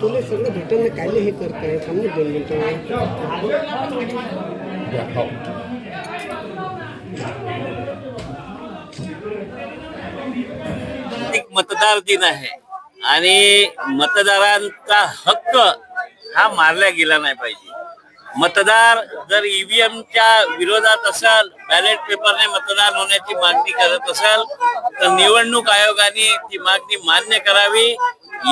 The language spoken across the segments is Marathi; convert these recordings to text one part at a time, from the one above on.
तुला सगळं भेटून काय हे करताय थांबले दोन मिनिटं मतदार दिन आहे. आणि मतदारांचा हक्क हा मारला गेला नाही पाहिजे. मतदार जर ईव्हीएमच्या विरोधात असेल बॅलेट पेपरने मतदान होण्याची मागणी करत असेल तर निवडणूक आयोगाने ती मागणी मान्य करावी.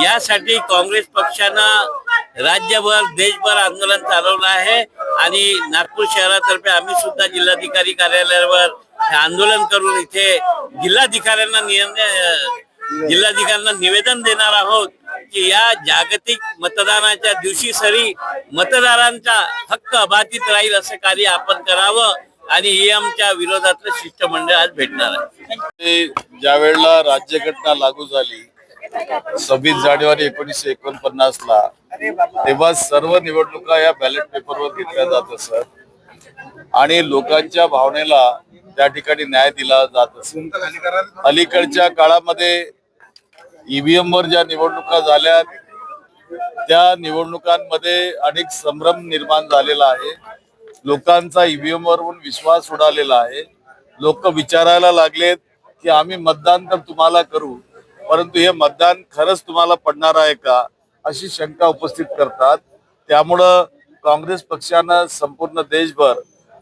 यासाठी काँग्रेस पक्षानं राज्यभर देशभर आंदोलन चालवलं आहे. आणि नागपूर शहरातर्फे आम्ही सुद्धा जिल्हाधिकारी कार्यालयावर हे आंदोलन करून इथे जिल्हाधिकाऱ्यांना निर्णय जिल्हाधिकाऱ्यांना निवेदन देणार आहोत की या जागतिक मतदानाच्या दिवशी सरी मतदारांचा हक्क अबाधित राहील असं कार्य आपण करावं आणि ईएमच्या विरोधातलं शिष्टमंडळ आज भेटणार आहे. ते ज्या वेळेला राज्यघटना लागू झाली सव्वीस जानेवारी एकोणीसशे एकोणपन्नास ला तेव्हा सर्व निवडणुका या बॅलेट पेपरवर घेतल्या जात असत. आणि लोकांच्या भावनेला त्या ठिकाणी न्याय दिला जात असत. अलीकडच्या काळामध्ये ईव्हीएम वर ज्या निवडणुका झाल्या त्या निवडणुकांमध्ये अनेक संभ्रम निर्माण झालेला आहे. लोकांचा ईव्हीएम वरून विश्वास उडालेला आहे. लोक विचारायला लागलेत की आम्ही मतदान तर तुम्हाला करू परंतु हे मतदान खरंच तुम्हाला पडणार आहे का अशी शंका उपस्थित करतात. त्यामुळं काँग्रेस पक्षानं संपूर्ण देशभर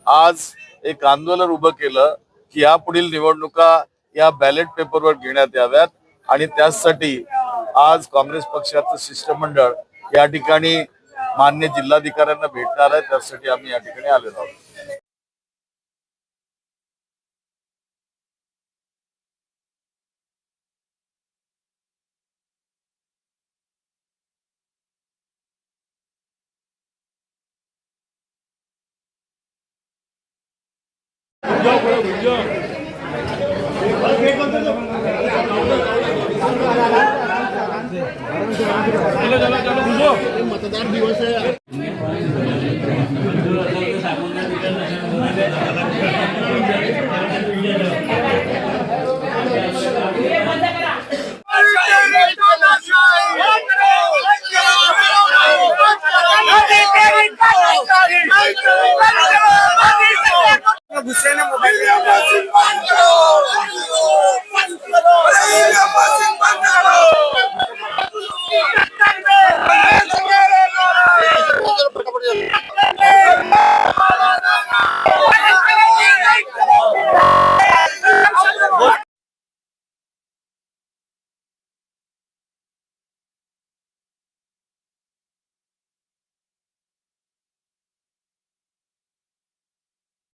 आज एक आंदोलन उभं केलं की यापुढील निवडणुका या बॅलेट पेपरवर घेण्यात याव्यात. आणि त्यासाठी आज काँग्रेस पक्षाचं शिष्टमंडळ या ठिकाणी मान्य जिल्हाधिकाऱ्यांना भेटणार आहे. त्यासाठी आम्ही या ठिकाणी आलेलो आहोत. मतदार दिवस आहे.